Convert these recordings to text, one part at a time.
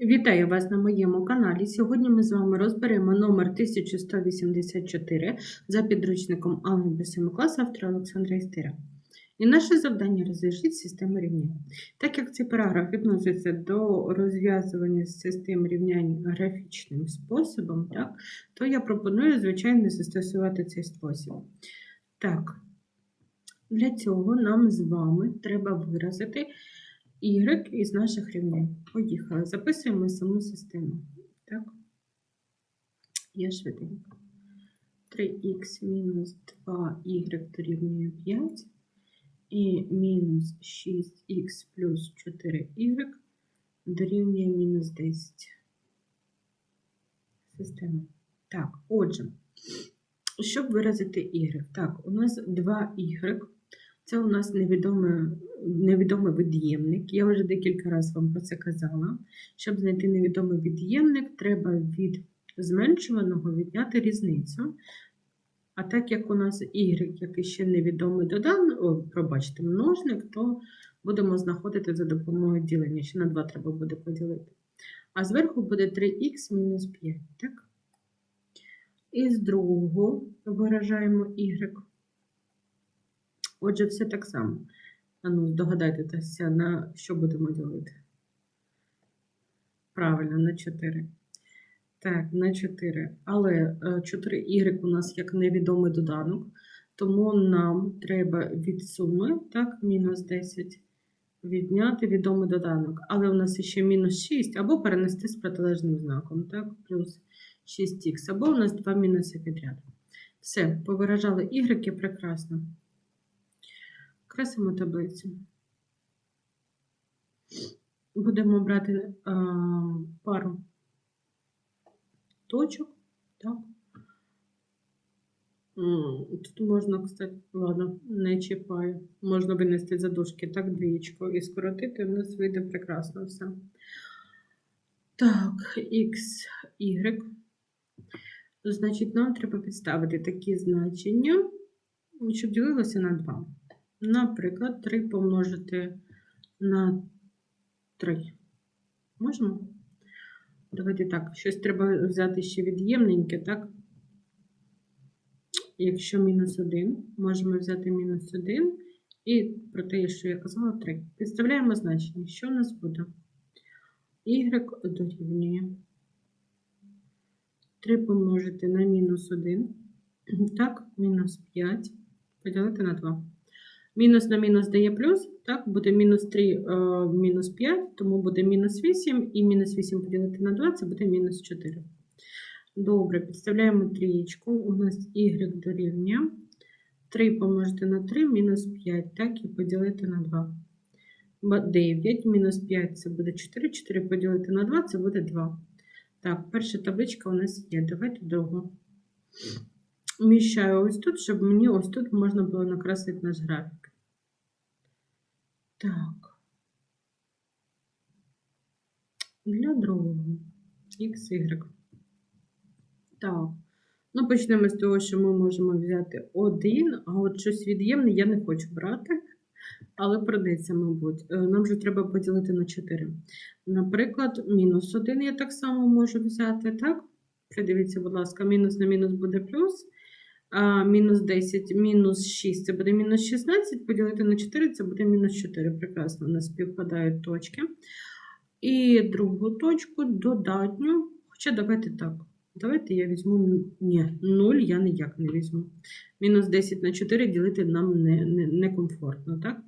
Вітаю вас на моєму каналі. Сьогодні ми з вами розберемо номер 1184 за підручником Алгебри 7 класу автора Олександра Істира. І наше завдання розв'яжіть систему рівнянь. Так як цей параграф відноситься до розв'язування систем рівнянь графічним способом, так, то я пропоную, звичайно, застосувати цей спосіб. Так, для цього нам з вами треба виразити y із наших рівнянь. Поїхали. Записуємо саму систему. Так. Я швиденько. 3х мінус 2y дорівнює 5 і мінус 6х плюс 4y дорівнює мінус 10. Система. Так, отже, щоб виразити y. Так, у нас 2y. Це у нас невідомий, невідомий від'ємник. Я вже декілька разів вам про це казала. Щоб знайти невідомий від'ємник, треба від зменшуваного відняти різницю. А так як у нас y, який ще невідомий додан, о, пробачте, множник, то будемо знаходити за допомогою ділення. Ще на 2 треба буде поділити. А зверху буде 3х мінус 5. Так? І з другого виражаємо y. Отже, все так само. А ну, здогадайтеся, на що будемо ділити? Правильно, на 4. Так, на 4. Але 4y у нас як невідомий доданок, тому нам треба від суми, так, мінус 10, відняти відомий доданок. Але у нас ще мінус 6, або перенести з протилежним знаком, так, плюс 6х, або у нас два мінуси підряд. Все, повиражали y прекрасно. Красимо таблицю. Будемо брати а, пару точок. Так. Тут можна, кстати, ладно, не чіпаю. Можна винести задушки, так, двічку, і скоротити, у нас вийде прекрасно все. Так, X, Y. Значить, нам треба підставити такі значення, щоб ділилося на 2. Наприклад, 3 помножити на 3. Можемо? Давайте так, щось треба взяти ще від'ємненьке, так? Якщо мінус 1, можемо взяти мінус 1 і про те, що я казала, 3. Підставляємо значення. Що у нас буде? Y дорівнює. 3 помножити на мінус 1. Так, мінус 5. Поділити на 2. Мінус на мінус дає плюс, так, буде мінус 3, е, мінус 5, тому буде мінус 8, і мінус 8 поділити на 2, це буде мінус 4. Добре, підставляємо трієчку. У нас y дорівнює. 3 помножити на 3, мінус 5, так, і поділити на 2. 9, мінус 5 це буде 4, 4 поділити на 2, це буде 2. Так, перша табличка у нас є. Давайте другу. Вміщаю ось тут, щоб мені ось тут можна було накрасити наш графік. Так. Для другого XY. Так. Ну, почнемо з того, що ми можемо взяти один, а от щось від'ємне я не хочу брати, але придеться, мабуть. Е, нам вже треба поділити на 4. Наприклад, мінус 1 я так само можу взяти, так? Придивіться, будь ласка, мінус на мінус буде плюс мінус 10, мінус 6 це буде мінус 16, поділити на 4 це буде мінус 4. Прекрасно, у нас співпадають точки. І другу точку додатню. Хоча давайте так. Давайте я візьму. Ні, 0 я ніяк не візьму. Мінус 10 на 4 ділити нам некомфортно, не, не так?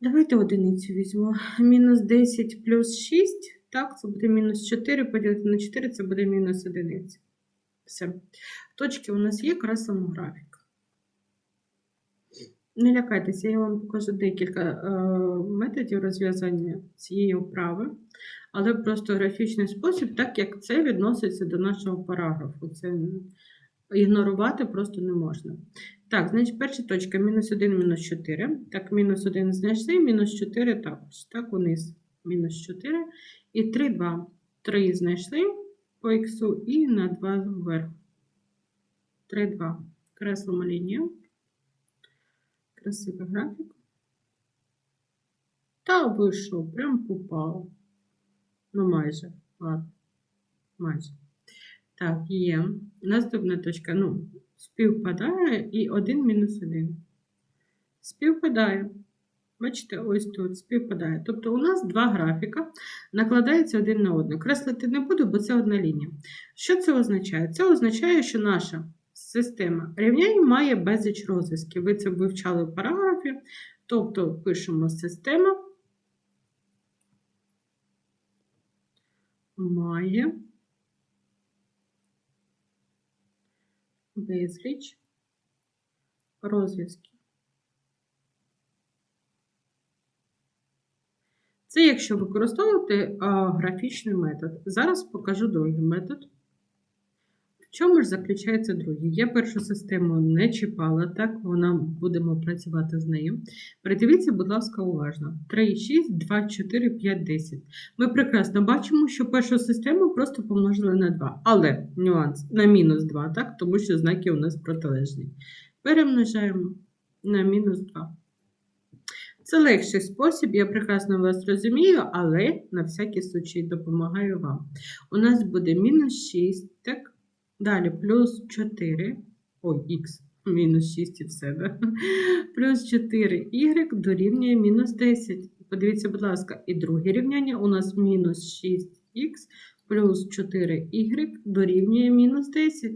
Давайте одиницю візьму. Мінус 10 плюс 6, так, це буде мінус 4, поділити на 4 це буде мінус 1. Все. Точки у нас є, красимо графік. Не лякайтеся, я вам покажу декілька е, методів розв'язання цієї вправи, але просто графічний спосіб, так як це відноситься до нашого параграфу. Це ігнорувати просто не можна. Так, значить, перша точка мінус 1, мінус 4. Так, мінус 1 знайшли, мінус 4 також. Так, униз. Мінус 4. І 3, 2. 3 знайшли по х і на 2 вверх. 3, 2. Креслимо лінію. Красивий графік. Та вийшов, прям попав. Ну, майже. Ладно. Майже. Так, є. Наступна точка. Ну, співпадає і 1 мінус 1. Співпадає. Бачите, ось тут співпадає. Тобто у нас два графіка накладаються один на один. Креслити не буду, бо це одна лінія. Що це означає? Це означає, що наша система рівнянь має безліч розв'язків. Ви це вивчали в параграфі. Тобто пишемо система має безліч розв'язків. Це якщо використовувати графічний метод. Зараз покажу другий метод. Чому ж заключається другий? Я першу систему не чіпала, так, вона будемо працювати з нею. Придивіться, будь ласка, уважно. 3, 6, 2, 4, 5, 10. Ми прекрасно бачимо, що першу систему просто помножили на 2. Але нюанс на мінус 2, так, тому що знаки у нас протилежні. Перемножаємо на мінус 2. Це легший спосіб, я прекрасно вас розумію, але на всякий случай допомагаю вам. У нас буде мінус 6, так? Далі плюс 4, ой, х, мінус 6 і все, да? плюс 4y дорівнює мінус 10. Подивіться, будь ласка, і друге рівняння у нас мінус 6х плюс 4y дорівнює мінус 10.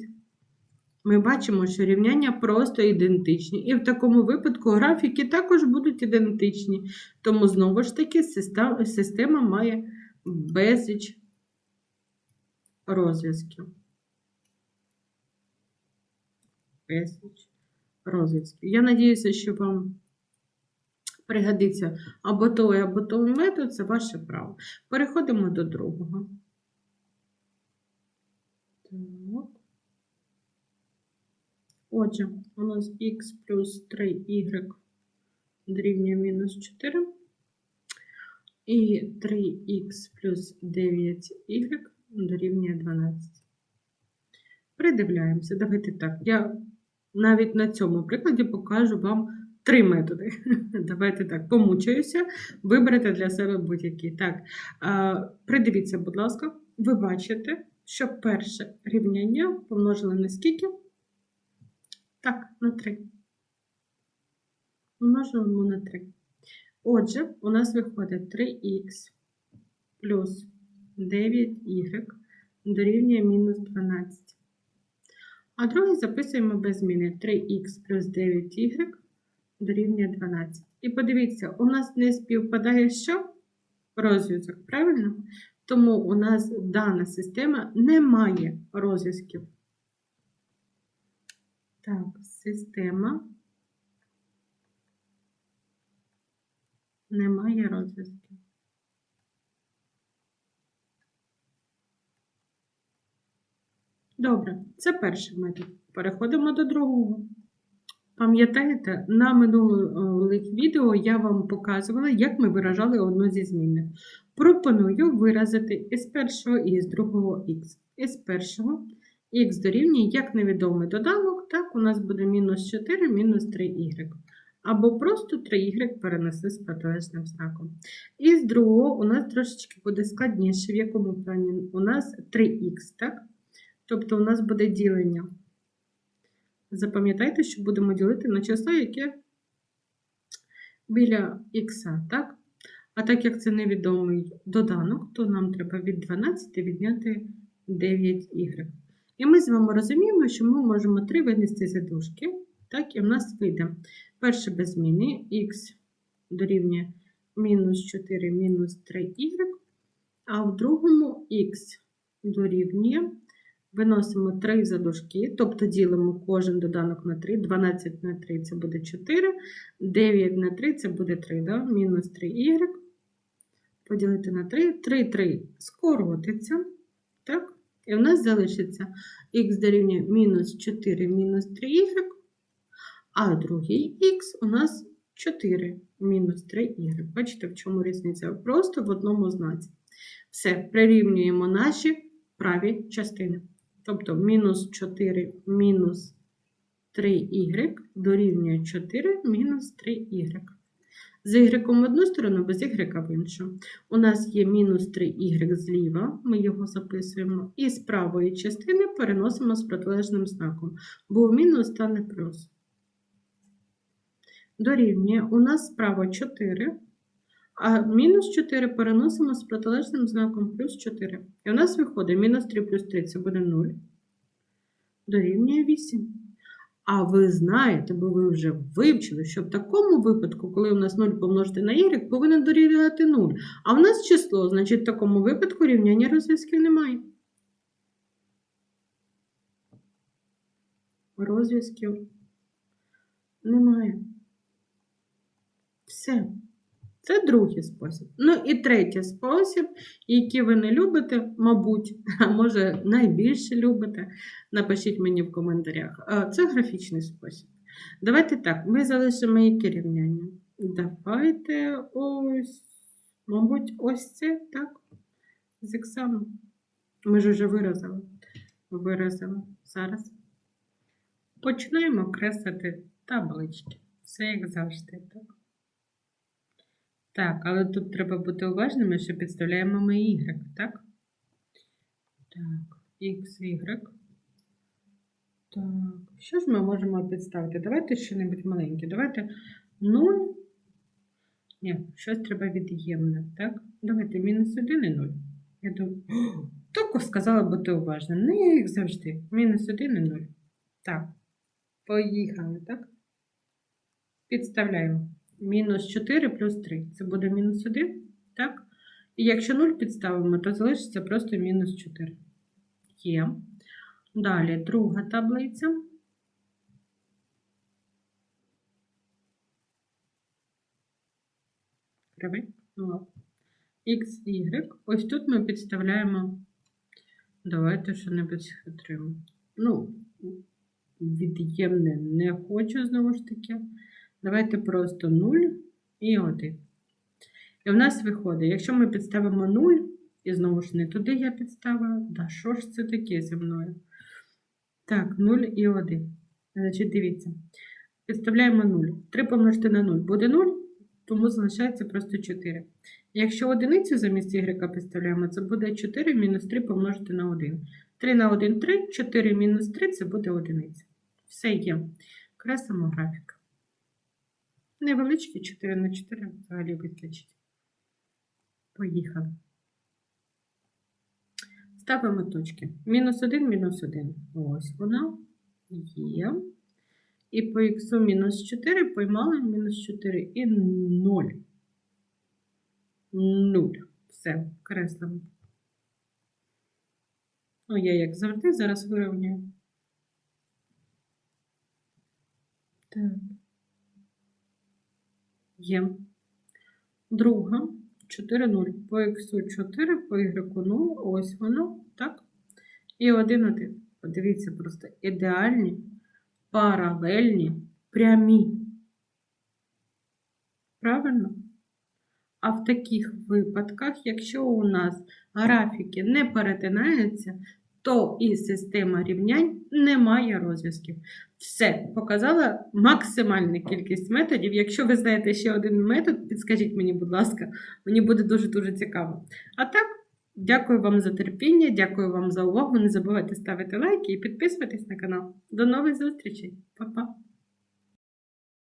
Ми бачимо, що рівняння просто ідентичні. І в такому випадку графіки також будуть ідентичні. Тому, знову ж таки, система має безліч розв'язків. Безліч розв'язків. Я надіюся, що вам пригодиться або той, або той метод, це ваше право. Переходимо до другого. Так. Отже, у нас х плюс 3y дорівнює мінус 4. І 3х плюс 9y дорівнює 12. Придивляємося. Давайте так. Я навіть на цьому прикладі покажу вам три методи. Давайте так, помучаюся, виберете для себе будь-які. Так, придивіться, будь ласка, ви бачите, що перше рівняння помножили на скільки? Так, на 3. Множимо на 3. Отже, у нас виходить 3х плюс 9y дорівнює мінус 12. А другий записуємо без зміни 3х плюс 9y дорівнює 12. І подивіться, у нас не співпадає що? Розв'язок, правильно? Тому у нас дана система не має розв'язків. Так, система немає розв'язків. Добре, це перший метод. Переходимо до другого. Пам'ятаєте, на минулих відео я вам показувала, як ми виражали одну зі змінних. Пропоную виразити із першого і з другого х. Із першого х дорівнює як невідомий доданок, так у нас буде мінус 4 мінус 3y. Або просто 3y перенесли з протилежним знаком. І з другого у нас трошечки буде складніше, в якому плані у нас 3х, так? Тобто у нас буде ділення. Запам'ятайте, що будемо ділити на число, яке біля х, так? А так як це невідомий доданок, то нам треба від 12 відняти 9y. І ми з вами розуміємо, що ми можемо 3 винести за дужки. Так, і в нас вийде перше без зміни х дорівнює мінус 4 мінус 3y, а в другому х дорівнює. Виносимо 3 за дужки, тобто ділимо кожен доданок на 3, 12 на 3 це буде 4, 9 на 3 це буде 3, да? мінус 3y. Поділити на 3, 3, 3 скоротиться. Так? І в нас залишиться х дорівнює мінус 4 мінус 3y, а другий х у нас 4 мінус 3y. Бачите, в чому різниця? Просто в одному знаці. Все, прирівнюємо наші праві частини. Тобто мінус 4 мінус 3y дорівнює 4 мінус 3y. З y в одну сторону, без y в іншу. У нас є мінус 3y зліва, ми його записуємо, і з правої частини переносимо з протилежним знаком. Був мінус, стане плюс. Дорівнює у нас справа 4, а мінус 4 переносимо з протилежним знаком плюс 4. І у нас виходить мінус 3 плюс 3 це буде 0. Дорівнює 8. А ви знаєте, бо ви вже вивчили, що в такому випадку, коли у нас 0 помножити на y, повинен дорівнювати 0. А в нас число, значить, в такому випадку рівняння розв'язків немає. Розв'язків немає. Все. Це другий спосіб. Ну і третій спосіб, який ви не любите, мабуть, а може найбільше любите, напишіть мені в коментарях. Це графічний спосіб. Давайте так, ми залишимо яке рівняння. Давайте ось, мабуть, ось це, так? З іксами. Ми ж вже виразили. Виразили. Зараз. Починаємо креслити таблички. Все як завжди, так? Так, але тут треба бути уважними, що підставляємо ми y, так? Так, x, y. Так, що ж ми можемо підставити? Давайте щось маленьке. Давайте 0. Ні, щось треба від'ємне, так? Давайте мінус 1 і 0. Я думаю, тільки сказала бути уважним. Ну, як завжди. Мінус 1 і 0. Так, поїхали, так? Підставляємо. Мінус 4 плюс 3. Це буде мінус 1, так? І якщо 0 підставимо, то залишиться просто мінус 4. Є. Далі друга таблиця. Кривий. Ну. X, Y. Ось тут ми підставляємо. Давайте що-небудь схитримо. Ну, від'ємне не хочу, знову ж таки. Давайте просто 0 і 1. І в нас виходить, якщо ми підставимо 0, і знову ж не туди я підставила, да що ж це таке зі мною? Так, 0 і 1. Значить, дивіться. Підставляємо 0. 3 помножити на 0 буде 0, тому залишається просто 4. Якщо одиницю замість y підставляємо, це буде 4 мінус 3 помножити на 1. 3 на 1 3, 4 мінус 3 це буде одиниця. Все є. Креслимо графік. Невеличкі 4 на 4 взагалі вистачить. Поїхали. Ставимо точки. Мінус 1, мінус 1. Ось вона є. І по х мінус 4 поймали мінус 4 і 0. 0. Все, креслимо. Ну, я, як завжди, зараз вирівнюю. Так. Є. Друга 4, 0. По х 4, по y 0. Ось воно, так? І 1, 1. Подивіться, просто ідеальні, паралельні, прямі. Правильно? А в таких випадках, якщо у нас графіки не перетинаються, то і система рівнянь не має розв'язків. Все, показала максимальну кількість методів. Якщо ви знаєте ще один метод, підскажіть мені, будь ласка, мені буде дуже-дуже цікаво. А так, дякую вам за терпіння, дякую вам за увагу. Не забувайте ставити лайки і підписуватись на канал. До нових зустрічей, Па-па!